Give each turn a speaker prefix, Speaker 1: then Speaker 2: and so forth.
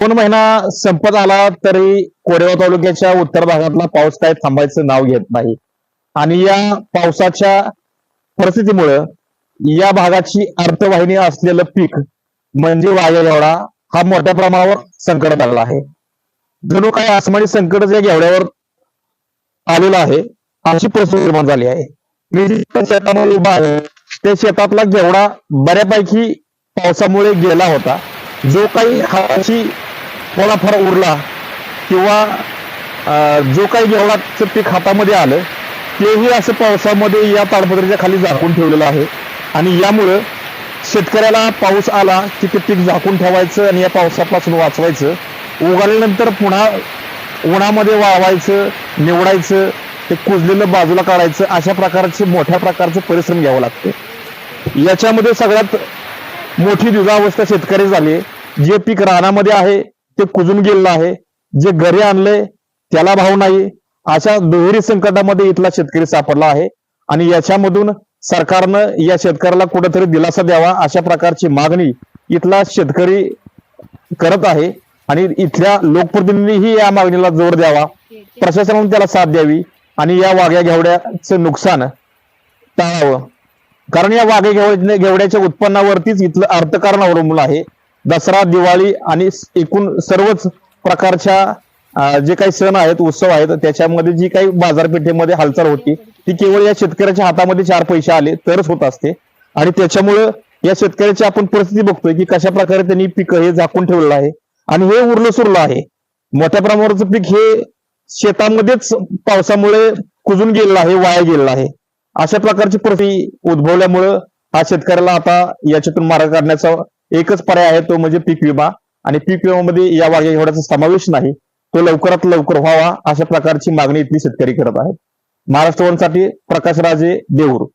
Speaker 1: दोन महिना संपत आला तरी कोरेगाव तालुक्याच्या उत्तर भागातला पाऊस काय थांबायचं नाव घेत नाही. आणि या पावसाच्या परिस्थितीमुळं या भागाची अर्थवाहिनी असलेलं पीक म्हणजे वाया घेवडा हा मोठ्या प्रमाणावर संकटात आलेला आहे. जणू काही आसमानी संकट या घेवड्यावर आलेलं आहे अशी परिस्थिती निर्माण झाली आहे. मी शेतामध्ये उभा आहे त्या शेतातला घेवडा बऱ्यापैकी पावसामुळे गेला होता. जो काही हाताची थोडाफार उरला किंवा जो काही घेवडाचं पीक हातामध्ये आलं तेही असं पावसामध्ये या ताडपत्रीच्या खाली झाकून ठेवलेलं आहे. आणि यामुळं शेतकऱ्याला पाऊस आला की ते पीक झाकून ठेवायचं आणि या पावसापासून वाचवायचं. उगाल्यानंतर पुन्हा उन्हामध्ये वाळवायचं निवडायचं ते कुजलेलं बाजूला काढायचं अशा प्रकारचे मोठ्या प्रकारचे परिश्रम घ्यावं लागते. याच्यामध्ये सगळ्यात मोठी दुधावस्था शेतकरी झाली जे पीक रानामध्ये आहे ते कुजून गेलेलं आहे. जे घरी आणलंय त्याला भाव नाही अशा दुहेरी संकटामध्ये इथला शेतकरी सापडला आहे. आणि याच्यामधून सरकारनं या शेतकऱ्याला कुठेतरी दिलासा द्यावा अशा प्रकारची मागणी इथला शेतकरी करत आहे. आणि इथल्या लोकप्रतिनिधीही या मागणीला जोर द्यावा. प्रशासनाने त्याला साथ द्यावी. आणि या वाघ्या घेवड्याचं नुकसान टाळावं. कारण या वाघ्या घेवड्या घेवड्याच्या उत्पन्नावरतीच इथलं अर्थकारण अवलंबून आहे. दसरा दिवाळी आणि एकूण सर्वच प्रकारच्या जे काही सण आहेत उत्सव आहेत त्याच्यामध्ये जी काही बाजारपेठेमध्ये हालचाल होती ती केवळ या शेतकऱ्याच्या हातामध्ये चार पैसे आले तरच होत असते. आणि त्याच्यामुळं या शेतकऱ्याची आपण परिस्थिती बघतोय की कशा प्रकारे त्यांनी पीक हे झाकून ठेवलेलं आहे आणि हे उरलं सुरलं आहे. मोठ्या प्रमाणावरचं पीक हे शेतामध्येच पावसामुळे कुजून गेलेलं आहे वाया गेलेलं आहे. अशा प्रकारची परिस्थिती उद्भवल्यामुळं हा शेतकऱ्याला आता याच्यातून मार्ग काढण्याचा एकच पर्याय आहे तो म्हणजे पीक विमा. आणि पीक विमामध्ये या वाघ्या एवढ्याचा समावेश नाही. तो लवकरात लवकर व्हावा अशा प्रकारची मागणी इथली शेतकरी करत आहेत. महाराष्ट्र प्रकाशराजे देऊर.